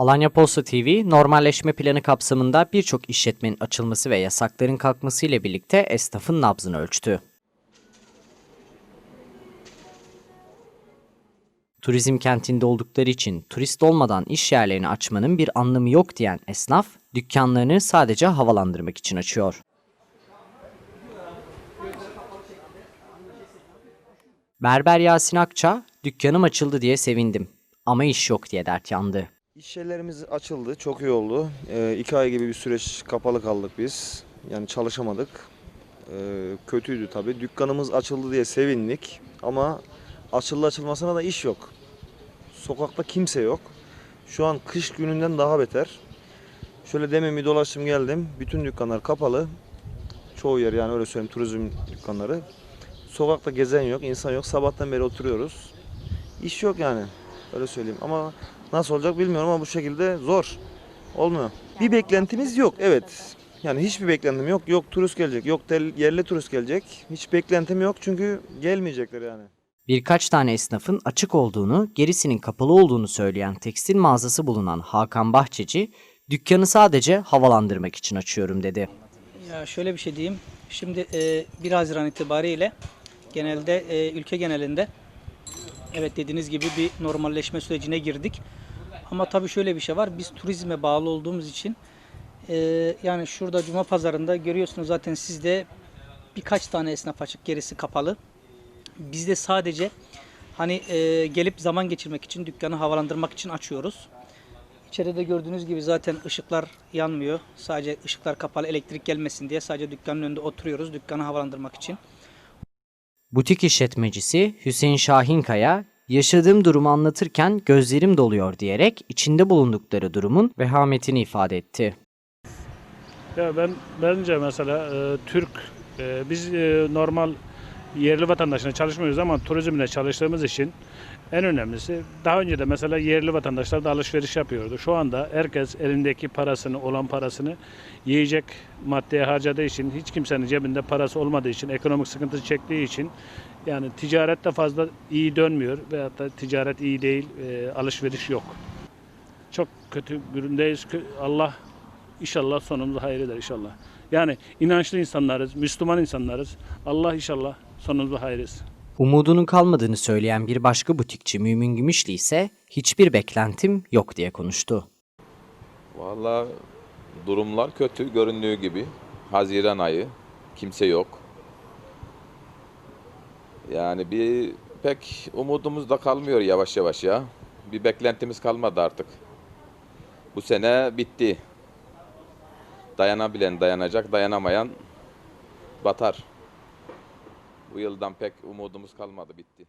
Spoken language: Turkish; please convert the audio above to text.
Alanya Posta TV, normalleşme planı kapsamında birçok işletmenin açılması ve yasakların kalkması ile birlikte esnafın nabzını ölçtü. Turizm kentinde oldukları için turist olmadan iş yerlerini açmanın bir anlamı yok diyen esnaf, dükkanlarını sadece havalandırmak için açıyor. Berber Yasin Akça, dükkanım açıldı diye sevindim ama iş yok diye dert yandı. İş yerlerimiz açıldı. Çok iyi oldu. Ee, iki ay gibi bir süreç kapalı kaldık biz. Yani çalışamadık. Ee, kötüydü tabii. Dükkanımız açıldı diye sevindik. Ama açıldı açılmasına da iş yok. Sokakta kimse yok. Şu an kış gününden daha beter. Şöyle demin bir dolaştım geldim. Bütün dükkanlar kapalı. Çoğu yer yani öyle söyleyeyim turizm dükkanları. Sokakta gezen yok, insan yok. Sabahtan beri oturuyoruz. İş yok yani. Öyle söyleyeyim. Ama nasıl olacak bilmiyorum ama bu şekilde zor. Olmuyor. Bir beklentimiz yok. Evet. Yani hiçbir beklentim yok. Yok turist gelecek. Yok tel- yerli turist gelecek. Hiç beklentim yok çünkü gelmeyecekler yani. Birkaç tane esnafın açık olduğunu, gerisinin kapalı olduğunu söyleyen tekstil mağazası bulunan Hakan Bahçeci, dükkanı sadece havalandırmak için açıyorum dedi. Ya şöyle bir şey diyeyim. Şimdi e, 1 Haziran itibariyle genelde e, ülke genelinde evet dediğiniz gibi bir normalleşme sürecine girdik. Ama tabii şöyle bir şey var. Biz turizme bağlı olduğumuz için e, yani şurada Cuma pazarında görüyorsunuz zaten sizde birkaç tane esnaf açık gerisi kapalı. Bizde sadece hani e, gelip zaman geçirmek için dükkanı havalandırmak için açıyoruz. İçeride gördüğünüz gibi zaten ışıklar yanmıyor. Sadece ışıklar kapalı elektrik gelmesin diye sadece dükkanın önünde oturuyoruz dükkanı havalandırmak için. Butik işletmecisi Hüseyin Şahinkaya, yaşadığım durumu anlatırken gözlerim doluyor diyerek içinde bulundukları durumun vehametini ifade etti. Ya ben bence mesela e, Türk e, biz e, normal yerli vatandaşına çalışmıyoruz ama turizmle çalıştığımız için en önemlisi daha önce de mesela yerli vatandaşlar da alışveriş yapıyordu. Şu anda herkes elindeki parasını olan parasını yiyecek maddeye harcadığı için hiç kimsenin cebinde parası olmadığı için ekonomik sıkıntı çektiği için yani ticaret de fazla iyi dönmüyor veyahut da ticaret iyi değil e, alışveriş yok. Çok kötü. Kö- Allah İnşallah sonumuzu hayır eder inşallah. Yani inançlı insanlarız, Müslüman insanlarız. Allah inşallah sonumuzu hayır etsin. Umudunun kalmadığını söyleyen bir başka butikçi Mümin Gümüşlü ise hiçbir beklentim yok diye konuştu. Vallahi durumlar kötü göründüğü gibi. Haziran ayı kimse yok. Yani bir pek umudumuz da kalmıyor yavaş yavaş ya. Bir beklentimiz kalmadı artık. Bu sene bitti. Dayanabilen dayanacak, dayanamayan batar. Bu yıldan pek umudumuz kalmadı, bitti.